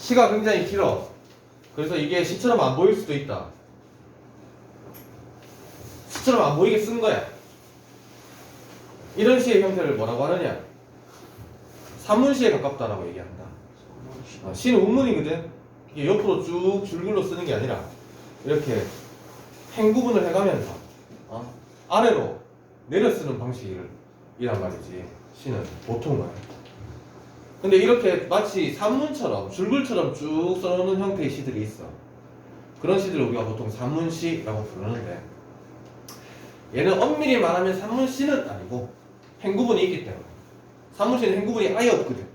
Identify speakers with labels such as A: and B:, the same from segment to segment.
A: 시가 굉장히 길어. 그래서 이게 시처럼 안 보일 수도 있다. 시처럼 안 보이게 쓴 거야. 이런 시의 형태를 뭐라고 하느냐? 산문시에 가깝다라고 얘기한다. 어, 시는 운문이거든. 이게 옆으로 쭉 줄글로 쓰는 게 아니라 이렇게 행구분을 해가면서 어? 아래로 내려 쓰는 방식이란 말이지. 시는 보통은. 근데 이렇게 마치 산문처럼 줄글처럼 쭉 써놓는 형태의 시들이 있어. 그런 시들을 우리가 보통 산문시라고 부르는데 얘는 엄밀히 말하면 산문시는 아니고 행구분이 있기 때문에 산문시는 행구분이 아예 없거든.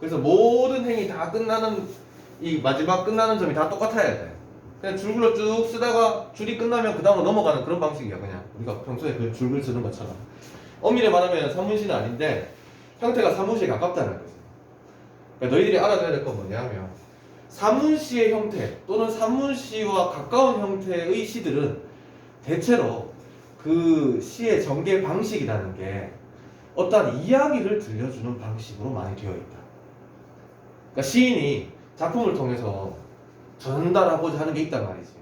A: 그래서 모든 행이 다 끝나는 이 마지막 끝나는 점이 다 똑같아야 돼. 그냥 줄글로 쭉 쓰다가 줄이 끝나면 그 다음으로 넘어가는 그런 방식이야 그냥 우리가 평소에 그 줄글 쓰는 것처럼 엄밀히 말하면 산문시는 아닌데 형태가 산문시에 가깝다는 거지. 그러니까 너희들이 알아둬야 될 건 뭐냐면 산문시의 형태 또는 산문시와 가까운 형태의 시들은 대체로 그 시의 전개 방식이라는 게 어떠한 이야기를 들려주는 방식으로 많이 되어 있다. 그러니까 시인이 작품을 통해서 전달하고자 하는 게 있단 말이지.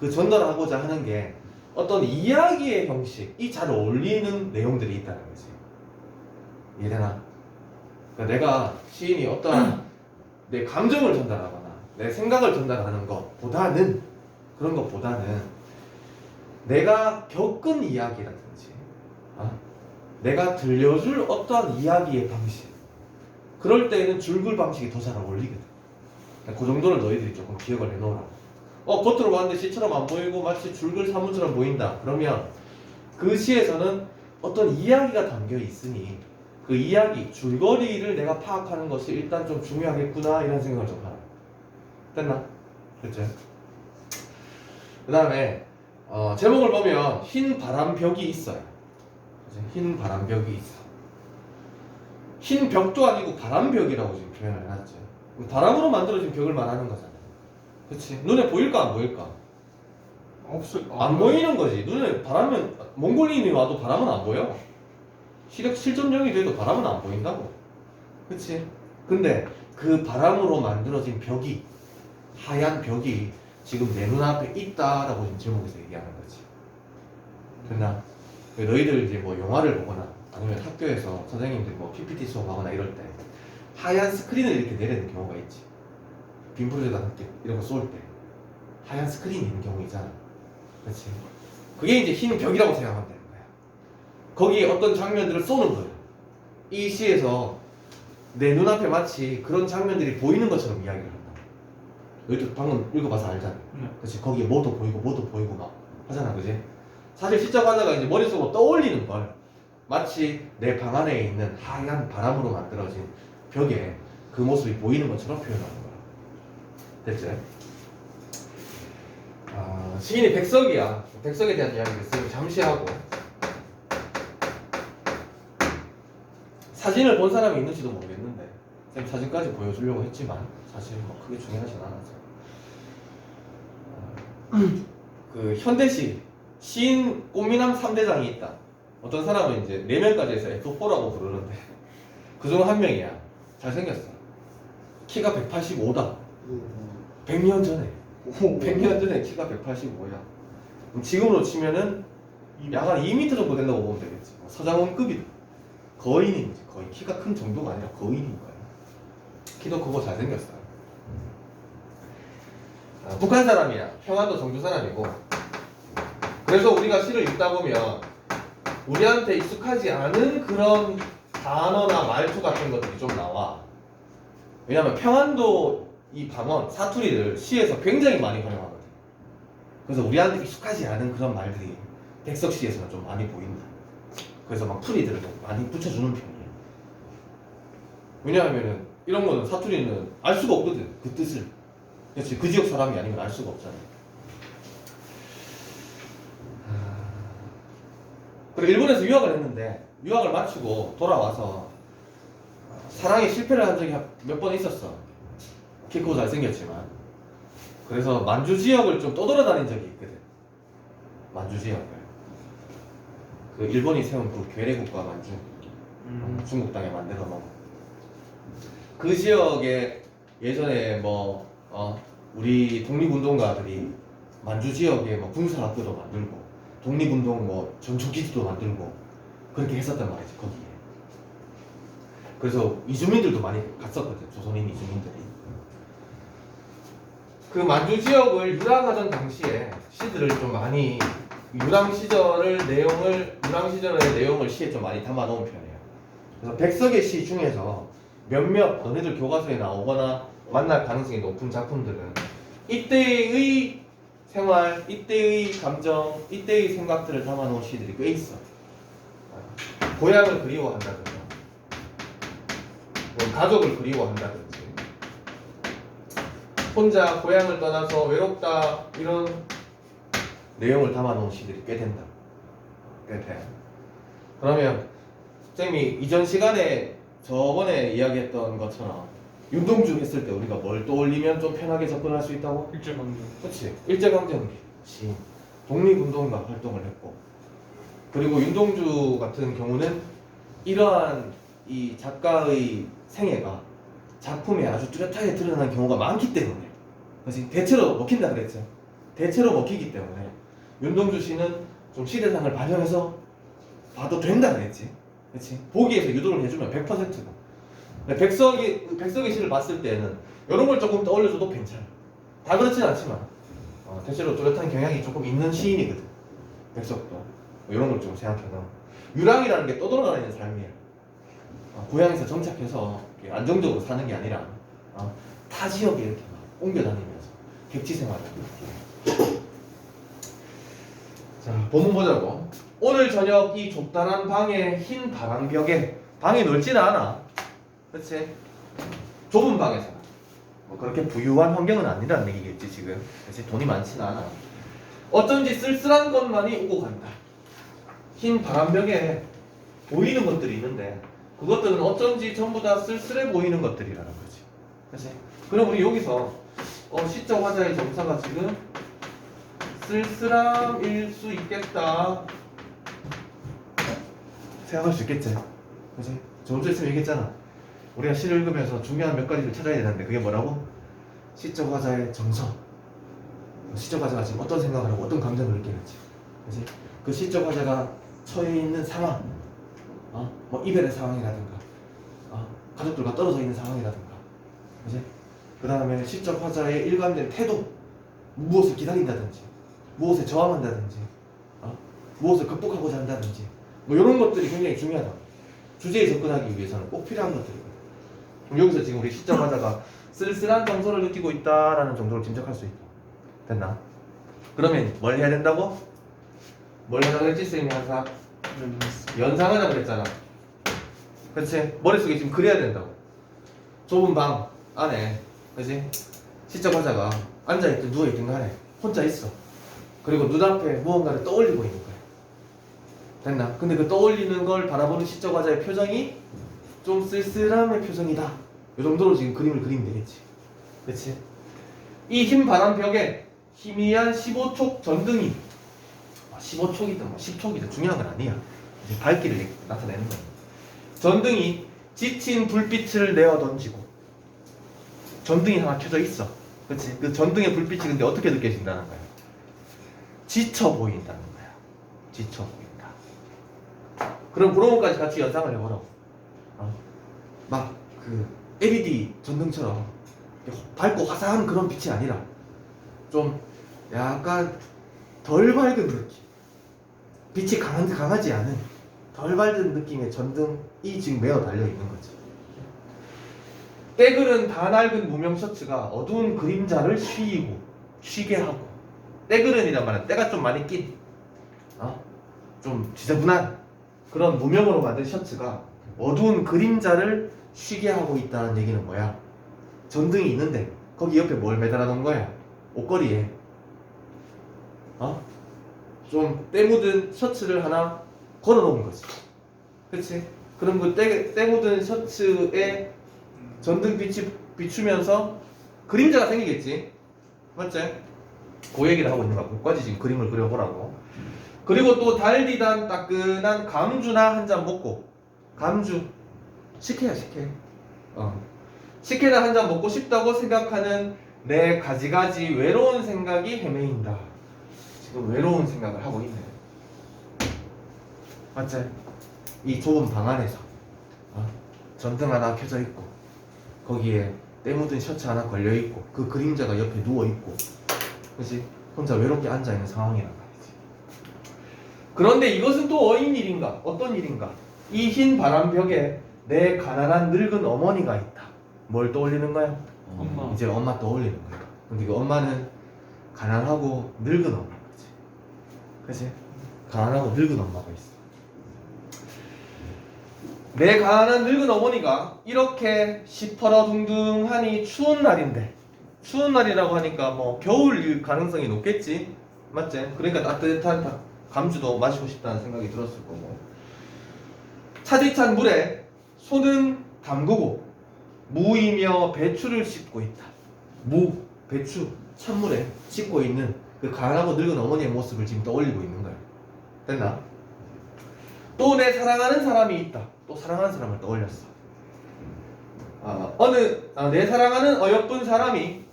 A: 그 전달하고자 하는 게 어떤 이야기의 형식이 잘 어울리는 내용들이 있다는 거지. 이해되나? 그러니까 내가 시인이 어떤 내 감정을 전달하거나 내 생각을 전달하는 것보다는 그런 것보다는 내가 겪은 이야기라든지 어? 내가 들려줄 어떠한 이야기의 방식 그럴 때에는 줄글 방식이 더 잘 어울리거든. 그 정도를 너희들이 조금 기억을 해놓으라고 어 겉으로 봤는데 시처럼 안 보이고 마치 줄글 사문처럼 보인다. 그러면 그 시에서는 어떤 이야기가 담겨 있으니 그 이야기 줄거리를 내가 파악하는 것이 일단 좀 중요하겠구나 이런 생각을 좀 하라 됐나? 됐죠? 그 다음에 어, 제목을 보면 흰 바람벽이 있어요? 흰 바람벽이 있어 흰 벽도 아니고 바람벽이라고 지금 표현을 해놨죠 바람으로 만들어진 벽을 말하는 거잖아요 그치? 눈에 보일까 안 보일까?
B: 없어.
A: 안 보이는 거지 눈에 바람은 몽골인이 와도 바람은 안 보여 시력 7.0이 돼도 바람은 안 보인다고. 그치? 근데 그 바람으로 만들어진 벽이 하얀 벽이 지금 내 눈앞에 있다라고 지금 제목에서 얘기하는 거지. 됐나? 너희들 이제 뭐 영화를 보거나 아니면 학교에서 선생님들이 뭐 PPT 수업하거나 이럴 때 하얀 스크린을 이렇게 내리는 경우가 있지. 빔 프로젝터 함께 이런 거 쏠 때 하얀 스크린이 있는 경우 있잖아. 그렇지 그게 이제 흰 벽이라고 되는 거기에 어떤 장면들을 쏘는 거예요. 이 시에서 내 눈앞에 마치 그런 장면들이 보이는 것처럼 이야기를 한다. 너희도 방금 읽어봐서 알잖아
B: 네.
A: 그렇지 거기에 뭐도 보이고 뭐도 보이고 막 하잖아 그지 사실 시적 하나가 이제 머릿속으로 떠올리는 걸 마치 내 방 안에 있는 하얀 바람으로 만들어진 벽에 그 모습이 보이는 것처럼 표현하는 거야. 됐지? 아, 시인이 백석이야. 백석에 대한 이야기를 쓰고 잠시 하고 사진을 본 사람이 있는지도 모르겠는데 쌤 사진까지 보여주려고 했지만 사실 뭐 크게 중요하진 않아서 그 현대시 시인 꽃미남 3대장이 있다. 어떤 사람은 이제 4명까지 해서 F4라고 부르는데 그 중 한 명이야. 잘생겼어. 키가 185다. 100년 전에. 100년 전에 키가 185야. 지금으로 치면은 약간 2m 정도 된다고 보면 되겠지. 뭐 서장훈급이다. 거인이지. 거의 키가 큰 정도가 아니라 거인인 거야. 키도 크고 잘생겼어. 어, 북한 사람이야. 평안도 정주 사람이고. 그래서 우리가 시를 읽다 보면 우리한테 익숙하지 않은 그런 단어나 말투 같은 것들이 좀 나와. 왜냐면 평안도 이 방언, 사투리를 시에서 굉장히 많이 활용하거든. 그래서 우리한테 익숙하지 않은 그런 말들이 백석시에서는 좀 많이 보인다. 그래서 막 풀이들을 좀 많이 붙여주는 편이야. 왜냐하면은 이런 거는 사투리는 알 수가 없거든. 그 뜻을. 그렇지. 그 지역 사람이 아니면 알 수가 없잖아. 그리고 일본에서 유학을 했는데 유학을 마치고 돌아와서 사랑에 실패를 한 적이 몇 번 있었어. 키 크고 잘생겼지만. 그래서 만주 지역을 좀 떠돌아다닌 적이 있거든. 만주 지역을. 그 일본이 세운 그 괴뢰국가 만주.
B: 음.
A: 중국 땅에 만들어 놓은 그 지역에 예전에 뭐 어, 우리 독립운동가들이 만주 지역에 뭐 군사학교도 만들고 독립운동 뭐 전초기지도 만들고 그렇게 했었단 말이지 거기에. 그래서 이주민들도 많이 갔었거든 조선인 이주민들이. 그 만주 지역을 유랑하던 당시에 시들을 좀 많이 유랑 시절을 내용을 유랑 시절의 내용을 시에 좀 많이 담아 놓은 편이에요. 그래서 백석의 시 중에서 몇몇 너네들 교과서에 나오거나 만날 가능성이 높은 작품들은 이때의 생활, 이때의 감정, 이때의 생각들을 담아 놓은 시들이 꽤 있어. 고향을 그리워한다든가, 뭐 가족을 그리워한다든지, 혼자 고향을 떠나서 외롭다 이런 내용을 담아놓은 시들이 꽤 된다. 꽤 돼. 그러면 쌤이 이전 시간에 저번에 이야기했던 것처럼 윤동주 했을 때 우리가 뭘 떠올리면 좀 편하게 접근할 수 있다고?
B: 일제강점
A: 그렇지. 일제강점기 시 독립운동가 활동을 했고 그리고 윤동주 같은 경우는 이러한 이 작가의 생애가 작품에 아주 뚜렷하게 드러나는 경우가 많기 때문에. 대체로 먹힌다 그랬죠. 대체로 먹히기 때문에 윤동주 씨는 좀 시대상을 반영해서 봐도 된다 그랬지. 그렇지. 보기에서 유도를 해주면 100%다. 백석이 백석의 시를 봤을 때는 이런 걸 조금 떠올려줘도 괜찮아. 다 그렇진 않지만 어, 대체로 뚜렷한 경향이 조금 있는 시인이거든. 백석도 뭐 이런 걸 좀 생각해서 유랑이라는 게 떠돌아다니는 삶이야. 어, 고향에서 정착해서 안정적으로 사는 게 아니라 어, 타 지역에 이렇게 막 옮겨다니면서 객지 생활을 자, 본문 보자고. 오늘 저녁 이 좁다란 방의 흰 바람벽에 방이 넓지는 않아. 그렇지? 좁은 방에서 뭐 그렇게 부유한 환경은 아니라는 얘기겠지 지금. 그렇지? 돈이 많지는 않아. 어쩐지 쓸쓸한 것만이 오고 간다. 흰 바람벽에 보이는 것들이 있는데 그것들은 어쩐지 전부 다 쓸쓸해 보이는 것들이라는 거지. 그렇지? 그럼 우리 여기서 어, 시적 화자의 정사가 지금 쓸쓸함일 수 있겠다. 생각할 수 있겠지. 그지? 저번 주에 쌤 얘기했잖아. 우리가 시를 읽으면서 중요한 몇 가지를 찾아야 되는데 그게 뭐라고? 시적 화자의 정서. 시적 화자가 지금 어떤 생각을 하고 어떤 감정을 느끼는지. 그지? 그 시적 화자가 처해 있는 상황. 어? 뭐 이별의 상황이라든가. 어? 가족들과 떨어져 있는 상황이라든가. 그지? 그 다음에 시적 화자의 일관된 태도. 무엇을 기다린다든지. 무엇에 저항한다든지. 어? 무엇을 극복하고자 한다든지. 뭐 이런 것들이 굉장히 중요하다. 주제에 접근하기 위해서는 꼭 필요한 것들이거든. 여기서 지금 우리 시점 화자가 쓸쓸한 정서를 느끼고 있다라는 정도를 짐작할 수 있다. 됐나? 그러면 뭘 해야 된다고? 뭘 하자 그랬지 쌤이 항상 연상하자 그랬잖아. 그렇지? 머릿속에 지금 그려야 된다고. 좁은 방 안에 그렇지? 시점 화자가 앉아있든 누워있든 간에 혼자 있어. 그리고 눈앞에 무언가를 떠올리고 있는 거야. 됐나? 근데 그 떠올리는 걸 바라보는 시적 화자의 표정이 좀 쓸쓸함의 표정이다. 이 정도로 지금 그림을 그리면 되겠지. 그렇지? 이흰 바람 벽에 희미한 15촉 전등이 15촉이든 뭐 10촉이든 중요한 건 아니야. 밝기를 나타내는 거야. 전등이 지친 불빛을 내어 던지고 전등이 하나 켜져 있어. 그렇지? 그 전등의 불빛이 근데 어떻게 느껴진다는 거야? 지쳐 보인다는 거야. 지쳐 보인다. 그럼 그런 것까지 같이 연상을 해보라. 어? 막그 LED 전등처럼 밝고 화사한 그런 빛이 아니라 좀 약간 덜 밝은 느낌. 빛이 강한, 강하지 않은 덜 밝은 느낌의 전등이 지금 매어 달려 있는 거지. 때그른 다 낡은 무명 셔츠가 어두운 그림자를 쉬이고 쉬게 하고 때그른이란 말은 때가 좀 많이 낀, 어? 좀 지저분한 그런 무명으로 만든 셔츠가 어두운 그림자를 쉬게 하고 있다는 얘기는 뭐야? 전등이 있는데 거기 옆에 뭘 매달아 놓은 거야? 옷걸이에 어? 좀 때 묻은 셔츠를 하나 걸어 놓은 거지. 그치? 그럼 그 때, 때 묻은 셔츠에 전등빛이 비추면서 그림자가 생기겠지. 맞지? 그 얘기를 하고 있는 거야. 끝까지 지금 그림을 그려보라고. 그리고 또 달디단 따끈한 감주나 한 잔 먹고 감주 식혜야 식혜. 어. 식혜를 한잔 먹고 싶다고 생각하는 내 가지가지 외로운 생각이 헤매인다. 지금 외로운 생각을 하고 있네. 맞지? 이 좁은 방 안에서 어? 전등 하나 켜져 있고 거기에 때 묻은 셔츠 하나 걸려 있고 그 그림자가 옆에 누워 있고, 그렇지? 혼자 외롭게 앉아 있는 상황이란 말이지. 그런데 이것은 또 어인 일인가? 어떤 일인가? 이 흰 바람벽에 내 가난한 늙은 어머니가 있다. 뭘 떠올리는 거야?
B: 엄마.
A: 이제 엄마 떠올리는 거야. 근데 그 엄마는 가난하고 늙은 엄마지. 그치? 가난하고 늙은 엄마가 있어. 내 가난한 늙은 어머니가 이렇게 시퍼러 둥둥하니 추운 날인데 추운 날이라고 하니까 뭐 겨울일 가능성이 높겠지 맞지? 그러니까 따뜻한 다- 감주도 마시고 싶다는 생각이 들었을 거고 차디찬 물에 손은 담그고 무이며 배추를 씻고 있다 무, 배추, 찬물에 씻고 있는 그 가난하고 늙은 어머니의 모습을 지금 떠올리고 있는 거야 됐나? 또 내 사랑하는 사람이 있다. 또 사랑하는 사람을 떠올렸어. 아, 어느 아, 내 사랑하는 어여쁜 사람이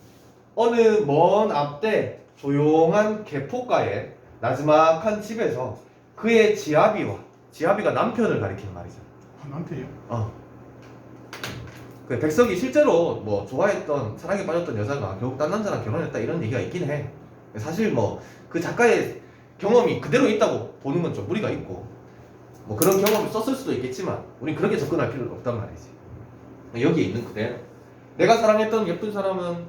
A: 어느 먼 앞대 조용한 개포가에 나지막한 집에서 그의 지아비와 지아비가 남편을 가리키는 말이잖아.
B: 아, 남편이요?
A: 어. 그 백석이 실제로 뭐 좋아했던 사랑에 빠졌던 여자가 결국 딴 남자랑 결혼했다 이런 얘기가 있긴 해. 사실 뭐 그 작가의 경험이 그대로 있다고 보는 건 좀 무리가 있고 뭐 그런 경험을 썼을 수도 있겠지만 우린 그렇게 접근할 필요는 없단 말이지. 여기에 있는 그대로 내가 사랑했던 예쁜 사람은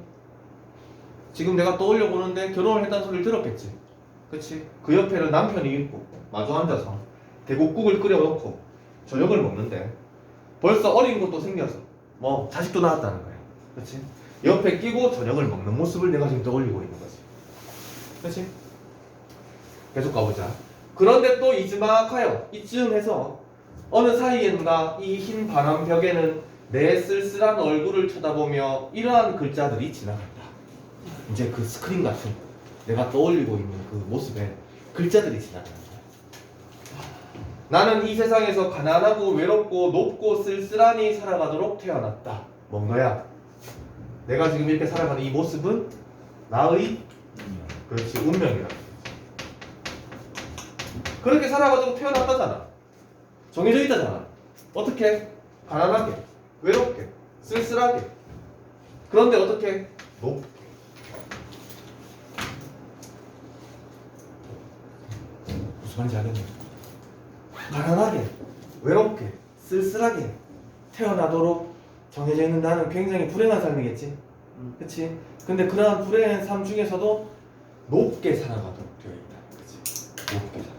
A: 지금 내가 떠올려 보는데 결혼을 했다는 소리를 들었겠지. 그치? 그 옆에는 남편이 있고 마주 앉아서 대국국을 끓여놓고 저녁을 먹는데 벌써 어린 것도 생겨서 뭐 자식도 낳았다는 거야. 그렇지? 옆에 끼고 저녁을 먹는 모습을 내가 지금 떠올리고 있는 거지. 그렇지? 계속 가보자. 그런데 또 이즈막하여 이쯤에서 어느 사이엔가 이 흰 바람 벽에는 내 쓸쓸한 얼굴을 쳐다보며 이러한 글자들이 지나간다. 이제 그 스크린 같은 내가 떠올리고 있는 그 모습에 글자들이 지나가는 거야. 나는 이 세상에서 가난하고 외롭고 높고 쓸쓸하니 살아가도록 태어났다. 뭔 거야? 내가 지금 이렇게 살아가는 이 모습은 나의 그렇지 운명이다. 그렇게 살아가도록 태어났다잖아. 정해져 있다잖아. 어떻게? 가난하게, 외롭게, 쓸쓸하게. 그런데 어떻게? 높 무슨 말인지 알겠네. 가난하게, 외롭게, 쓸쓸하게 태어나도록 정해져 있는 나는 굉장히 불행한 삶이겠지.
B: 음.
A: 그치? 근데 그러한 불행한 삶 중에서도 높게 살아가도록 되어 있다. 그치? 높게 살아가도록.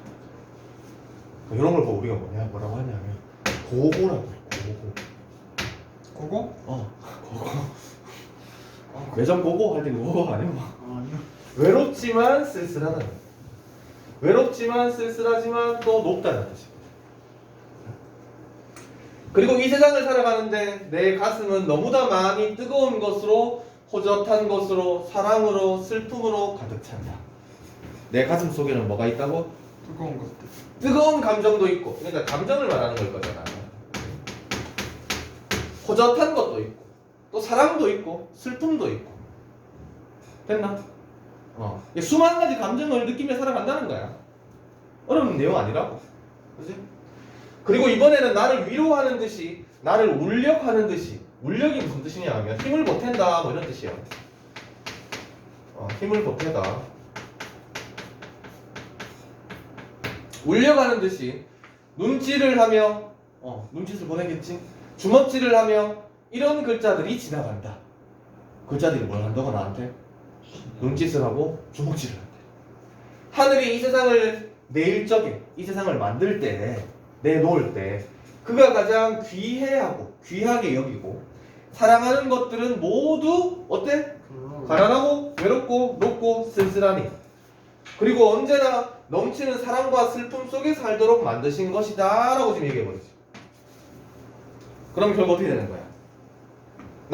A: 이런 걸 보고 우리가 뭐냐, 뭐라고 하냐면, 고고라고 해, 고고.
B: 그거?
A: 어, 고고. 매점 고고 할 때 고고 아니야? 뭐.
B: 아, 아니요.
A: 외롭지만 쓸쓸하다는 거야. 외롭지만 쓸쓸하지만 또 높다는 뜻이야. 그리고 이 세상을 살아가는데 내 가슴은 너무나 많이 뜨거운 것으로 호젓한 것으로 사랑으로 슬픔으로 가득 찬다. 내 가슴 속에는 뭐가 있다고?
B: 뜨거운 것들.
A: 뜨거운 감정도 있고 그러니까 감정을 말하는 걸 거잖아. 호젓한 것도 있고 또 사랑도 있고 슬픔도 있고 됐나? 어. 수많은 가지 감정을 느끼며 살아간다는 거야. 어려운 내용 아니라고. 그지? 그리고 이번에는 나를 위로하는 듯이, 나를 울력하는 듯이, 울력이 무슨 뜻이냐 하면 힘을 보탠다, 뭐 이런 뜻이야. 어, 힘을 보태다. 울려가는 듯이 눈질을 하며, 어, 눈짓을 보내겠지? 주먹질을 하며 이런 글자들이 지나간다. 글자들이 뭘 한다고 나한테? 눈짓을 하고 주먹질을 한대. 하늘이 이 세상을 내일 적에 이 세상을 만들 때 내놓을 때 그가 가장 귀해하고 귀하게 여기고 사랑하는 것들은 모두 어때? 가난하고 외롭고 높고 쓸쓸하니 그리고 언제나 넘치는 사랑과 슬픔 속에 살도록 만드신 것이다 라고 지금 얘기해 버리지 그럼 결국 어떻게 되는 거야?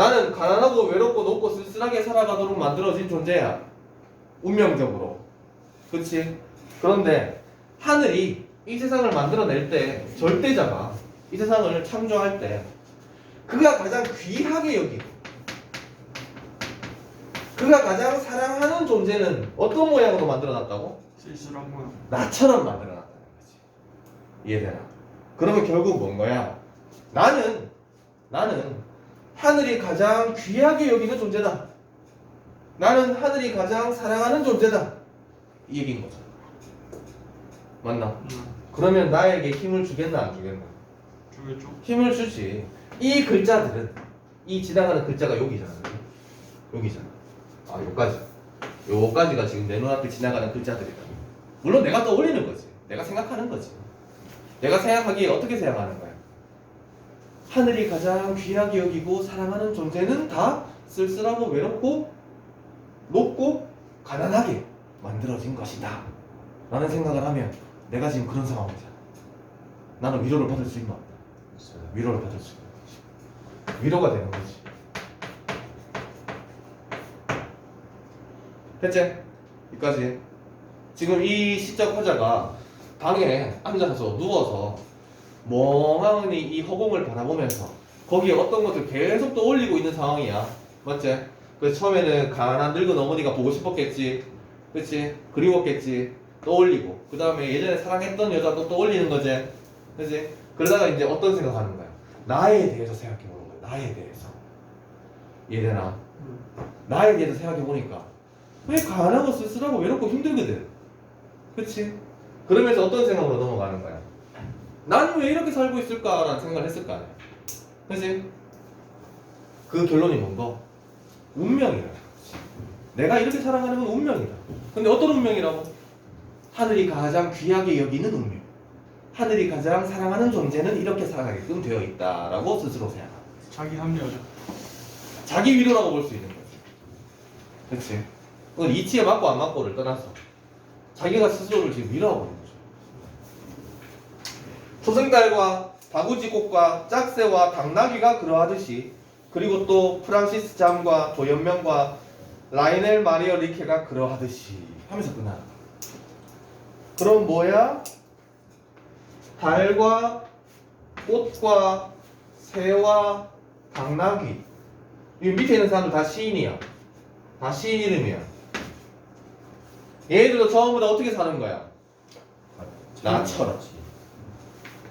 A: 나는 가난하고 외롭고 높고 쓸쓸하게 살아가도록 만들어진 존재야. 운명적으로. 그렇지? 그런데 하늘이 이 세상을 만들어낼 때 절대자가 이 세상을 창조할 때 그가 가장 귀하게 여기고 그가 가장 사랑하는 존재는 어떤 모양으로 만들어놨다고?
B: 쓸쓸한 모양.
A: 나처럼 만들어놨다는 거지. 이해되나? 그러면 결국 뭔 거야? 나는 나는 하늘이 가장 귀하게 여기는 존재다. 나는 하늘이 가장 사랑하는 존재다. 이 얘기인 거죠. 맞나?
B: 음.
A: 그러면 나에게 힘을 주겠나 안 주겠나?
B: 주겠죠.
A: 힘을 주지. 이 글자들은 이 지나가는 글자가 여기잖아. 여기잖아. 아, 여기까지. 요까지가 지금 내 눈앞에 지나가는 글자들이다. 물론 내가 떠올리는 거지. 내가 생각하는 거지. 내가 생각하기에 어떻게 생각하는 거야? 하늘이 가장 귀하게 여기고 사랑하는 존재는 다 쓸쓸하고 외롭고 높고 가난하게 만들어진 것이다. 라는 생각을 하면 내가 지금 그런 상황이잖아. 나는 위로를 받을 수 있나? 위로를 받을 수 있는 거지. 위로가 되는 거지. 됐지? 여기까지. 지금 이 시적 화자가 방에 앉아서 누워서 멍하니 이 허공을 바라보면서 거기에 어떤 것을 계속 떠올리고 있는 상황이야. 맞지? 그래서 처음에는 가난한 늙은 어머니가 보고 싶었겠지. 그치? 그리웠겠지. 떠올리고. 그 다음에 예전에 사랑했던 여자도 떠올리는 거지. 그치? 그러다가 이제 어떤 생각하는 거야? 나에 대해서 생각해 보는 거야. 나에 대해서.
B: 음.
A: 나에 대해서 생각해 보니까 왜 가난하고 쓸쓸하고 외롭고 힘들거든. 그치? 그러면서 어떤 생각으로 넘어가 는 거야? 나는 왜 이렇게 살고 있을까라는 생각을 했을 거 아니야. 그치? 그 결론이 뭔가? 운명이라. 내가 이렇게 살아가는 건 운명이다. 근데 어떤 운명이라고? 하늘이 가장 귀하게 여기는 운명. 하늘이 가장 사랑하는 존재는 이렇게 살아가게끔 되어 있다라고 스스로 생각합니다.
B: 자기 합리화죠.
A: 자기 위로라고 볼 수 있는 거지. 그렇지. 그건 이치에 맞고 안 맞고를 떠나서 자기가 스스로를 지금 위로하고 있는 거죠. 초생달과 다구지꽃과 짝새와 당나귀가 그러하듯이 그리고 또 프란시스 잠과 조현명과 라이넬 마리어 리케가 그러하듯이 하면서 거야. 그럼 뭐야? 달과 꽃과 새와 당나귀 이 밑에 있는 사람들 다 시인이야. 다 시인 이름이야. 얘들도 처음부터 어떻게 사는 거야? 나처럼.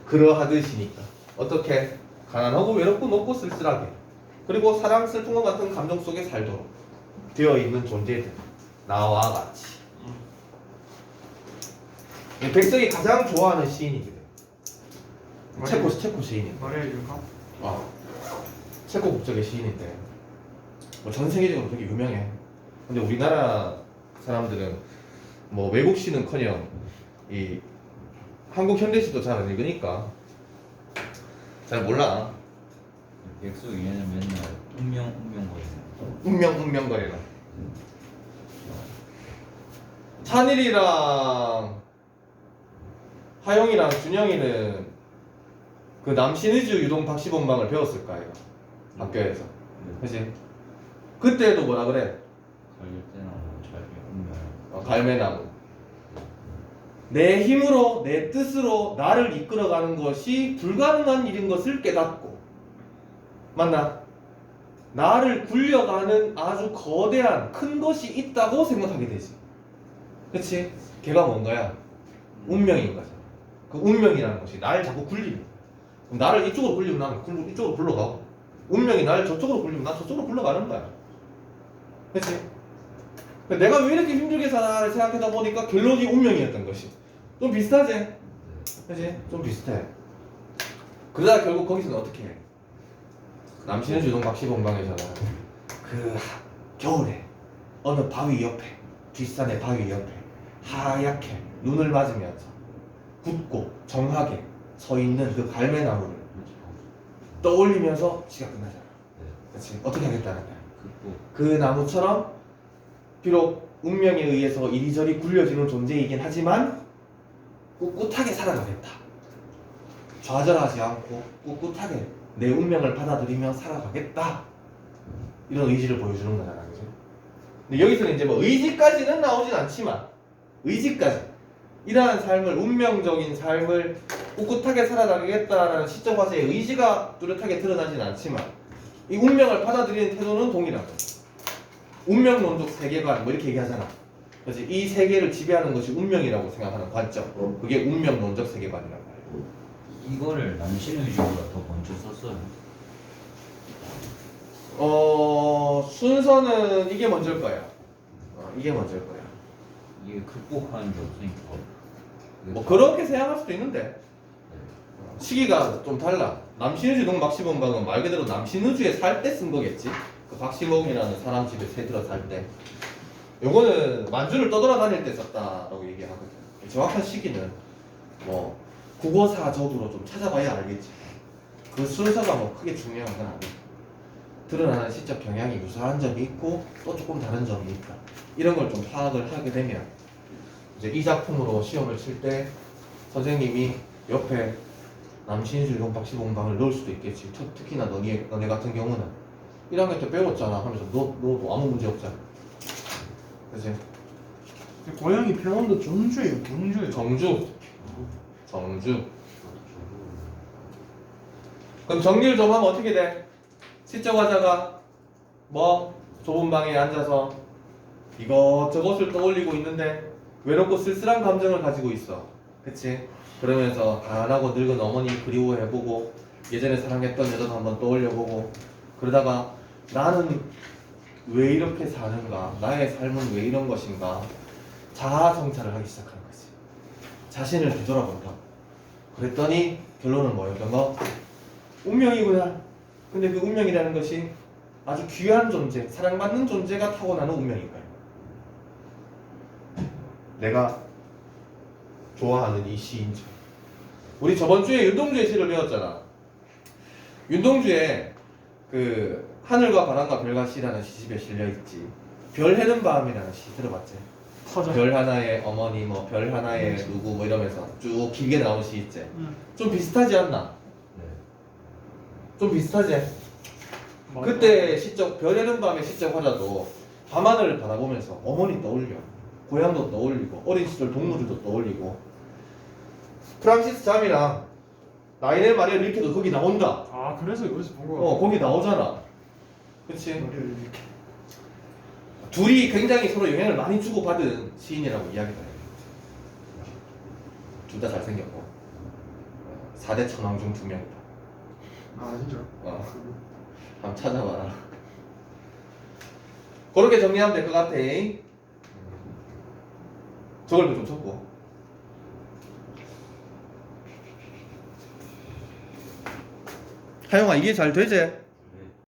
A: 그러하듯이니까. 어떻게? 가난하고 외롭고 높고 쓸쓸하게. 그리고 사랑, 슬픔과 같은 감정 속에 살도록 되어 있는 존재들. 나와 같이. 이 백석이 가장 좋아하는 시인이거든. 체코, 체코 시인이.
B: 말해줄까?
A: 아, 체코 국적의 시인인데 뭐 전 세계적으로 되게 유명해. 근데 우리나라 사람들은 뭐 외국 시는커녕 이 한국 현대시도 잘 안 읽으니까 잘 몰라.
C: 백수 얘는 맨날 운명 운명 거리네.
A: 운명 운명 거리라. 찬일이랑 하영이랑 준영이는 그 남신의주 유동 박시본방을 배웠을 이거 학교에서. 그지? 그때도 뭐라 그래?
C: 갈대나 잘 운명.
A: 어, 갈매나무. 내 힘으로 내 뜻으로 나를 이끌어가는 것이 불가능한 일인 것을 깨닫고 맞나? 나를 굴려가는 아주 거대한 큰 것이 있다고 생각하게 되지. 그치? 걔가 뭔가야? 운명인 거죠. 그 운명이라는 것이 나를 자꾸 굴리는. 그럼 나를 이쪽으로 굴리면 나는 굴- 이쪽으로 굴러가고 운명이 나를 저쪽으로 굴리면 난 저쪽으로 굴러가는 거야. 그치? 내가 왜 이렇게 힘들게 사나를 생각하다 보니까 결론이 운명이었던 것이 좀 비슷하지? 그지? 좀 비슷해 그러다 결국 거기서는 어떻게 해? 남신의 주동 박시봉방에서는 그 하- 겨울에 어느 바위 옆에 뒷산의 바위 옆에 하얗게 눈을 맞으면서 굳고 정하게 서 있는 그 갈매나무를 떠올리면서 시가 끝나잖아 그치? 어떻게 하겠다는 거야. 그 나무처럼 비록 운명에 의해서 이리저리 굴려지는 존재이긴 하지만 꿋꿋하게 살아가겠다. 좌절하지 않고 꿋꿋하게 내 운명을 받아들이며 살아가겠다. 이런 의지를 보여주는 거잖아, 그죠? 근데 여기서는 이제 뭐 의지까지는 나오진 않지만 의지까지 이러한 삶을 운명적인 삶을 꿋꿋하게 살아가겠다라는 시적 화제의 의지가 뚜렷하게 드러나진 않지만 이 운명을 받아들이는 태도는 동일하다. 운명론적 세계관 뭐 이렇게 얘기하잖아. 그래서 이 세계를 지배하는 것이 운명이라고 생각하는 관점. 그게 운명론적 세계관이라고 해요.
C: 이거를 남신의주보다 더 먼저 썼어요.
A: 어 순서는 이게 먼저일 거야. 어, 이게 먼저일 거야.
C: 이게 극복하는 게 없으니까.
A: 뭐 그렇게 생각할 수도 있는데 어, 시기가 좀 달라. 남신우주 동박시봉방은 말 그대로 남신우주에 살 때 쓴 거겠지. 그 박시봉이라는 사람 집에 새 들어 살 때. 요거는 만주를 떠돌아다닐 때 썼다라고 얘기하거든. 정확한 시기는 뭐 국어사적으로 좀 찾아봐야 알겠지. 그 순서가 뭐 크게 중요한 건 아니야. 드러나는 시적 경향이 유사한 점이 있고 또 조금 다른 점이 있다. 이런 걸 좀 파악을 하게 되면 이제 이 작품으로 시험을 칠 때 선생님이 옆에 남신주용 박시봉방을 넣을 수도 있겠지. 특, 특히나 너네, 너네 같은 경우는 1학년 때 배웠잖아 하면서 너, 너도 아무 문제 없잖아. 그치?
B: 근데 고양이 병원도 전주예요 경주예요
A: 정주. 정주. 그럼 정리를 좀 하면 어떻게 돼? 시적 화자가 뭐 좁은 방에 앉아서 이것저것을 떠올리고 있는데 외롭고 쓸쓸한 감정을 가지고 있어. 그치? 그러면서 가난하고 늙은 어머니 그리워해보고 예전에 사랑했던 여자도 한번 떠올려보고 그러다가 나는 왜 이렇게 사는가? 나의 삶은 왜 이런 것인가? 자아 성찰을 하기 시작하는 거지. 자신을 되돌아본다. 그랬더니 결론은 뭐였던 거? 운명이구나. 근데 그 운명이라는 것이 아주 귀한 존재, 사랑받는 존재가 타고나는 운명인 거야. 내가 좋아하는 이 시인처럼. 우리 저번 주에 윤동주의 시를 배웠잖아. 윤동주의 그 하늘과 바람과 별과 시라는 시집에 실려 있지. 별 해는 밤이라는 시 들어봤지?
B: 터져
A: 별 하나의 어머니 뭐 별 하나의 누구 뭐 이러면서 쭉 길게 나온 시 있지.
B: 응.
A: 좀 비슷하지 않나?
C: 네.
A: 좀 비슷하지?
B: 맞아.
A: 그때 시적 별에는 밤의 시적 화자도 밤하늘을 바라보면서 어머니 떠올려 고향도 떠올리고 어린 시절 동물들도 떠올리고 프랑시스 잠이랑 나이넬 마리아 릴케도 거기 나온다
B: 아 그래서 여기서 본 거야
A: 어 거기 나오잖아 그치?
B: 머리를 이렇게
A: 둘이 굉장히 서로 영향을 많이 주고받은 시인이라고 이야기를 해요 둘 다 잘생겼고 4대 천왕 중 두 명이다
B: 아 진짜
A: 어. 한번 찾아봐라. 그렇게 정리하면 될 것 같아. 저걸 좀 쳤고. 하영아 이게 잘 되지?